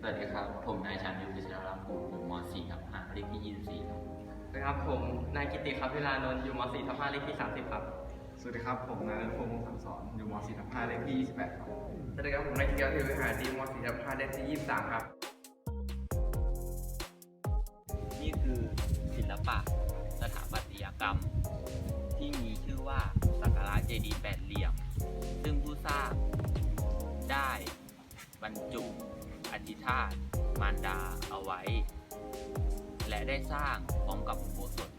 สวัสดีครับ ผมนายชันยุทธวิชารามภูมิอยู่ม .4 ครับ5เลขที่ 24ครับนะครับผมนายกิติครับวิลานนท์อยู่ม .4 ทับ5เลขที่ 30 ครับ สวัสดีครับ ผมนายรัตพงศ์วงศ์สังสอนอยู่ม .4 ทับ5เลขที่ 28 ครับ สวัสดีครับผมนายกิติครับวิหารดีม .4 ทับ5เลขที่ 23 ครับ นี่คือศิลปะสถาปัตยกรรม ที่มีชื่อว่าสักการะเจดีย์แปด บรรจุอธิษฐานมารดาเอาไว้ และได้สร้างพร้อมกับอุโบสถ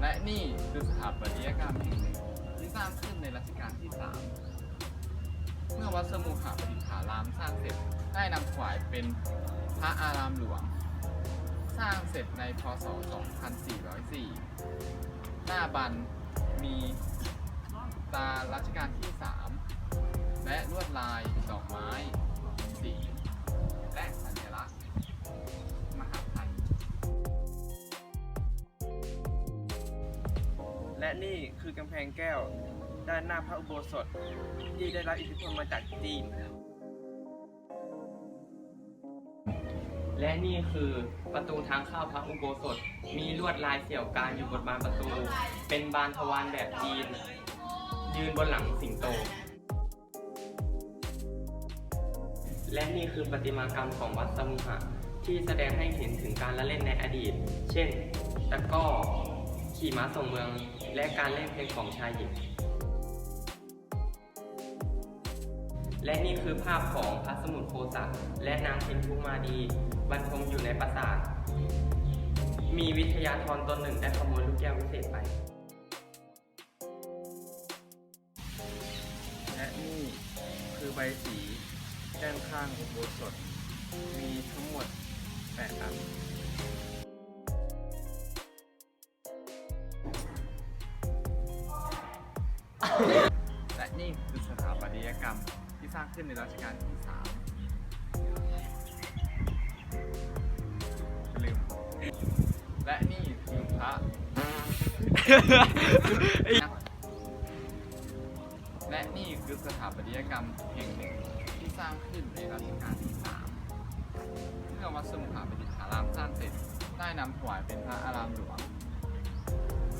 และนี่คือสถาปัตยกรรมแห่งหนึ่งที่สร้างขึ้นในรัชกาลที่ 3 เมื่อวัดสมุหประดิฐารามสร้างเสร็จได้นำถวายเป็นพระอารามหลวง สร้างเสร็จในพศ 2404 หน้าบันมีตารัชกาลที่3 ลาย ดอกไม้ สี และสัญลักษณ์มหาไทย และนี่คือกำแพงแก้ว ด้านหน้าพระอุโบสถ ที่ได้รับอิทธิพลมาจากจีน และนี่คือประตูทางเข้าพระอุโบสถ มีลวดลายเสี่ยวการอยู่บนบานประตู เป็นบานทวารแบบจีน ยืนบนหลังสิงโต และนี่คือประติมากรรมของวัดสมุหะที่แสดงให้เห็นถึงการละเล่นในอดีต เช่น ตะก้อ ขี่ม้าส่งเมือง และการเล่นเพลงของชายหญิง และนี่คือภาพของพระสมุทรโคสะและนางพินทุมาดีบรรทมอยู่ในปราสาท มีวิทยาธรตนหนึ่งได้ขโมยลูกแก้ววิเศษไป และนี่คือใบสี ด้านข้างอุโบสถ มีทั้งหมด8อันและนี่คือสถาปัตยกรรมที่สร้างขึ้นในรัชกาลที่3ลืมและนี่คือพระ และนี่คือสถาปัตยกรรมแห่งหนึ่ง ได้นำถวายเป็นพระอารามหลวง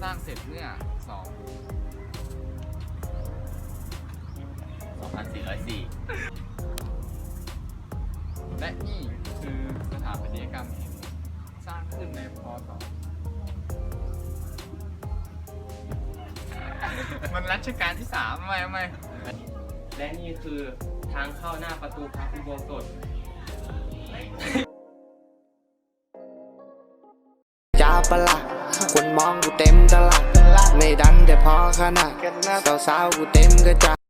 สร้างเสร็จเมื่อ2404 และนี่คือสถาปัตยกรรมแห่งสร้างขึ้นในพศมันรัชกาลที่สามทำไมทำไมและนี่คือทางเข้าหน้าประตูพระอุโบสถ ปะละคนมองกูเต็มตลาดไม่ดันแต่พอขนาดสาวๆกูเต็มกระจา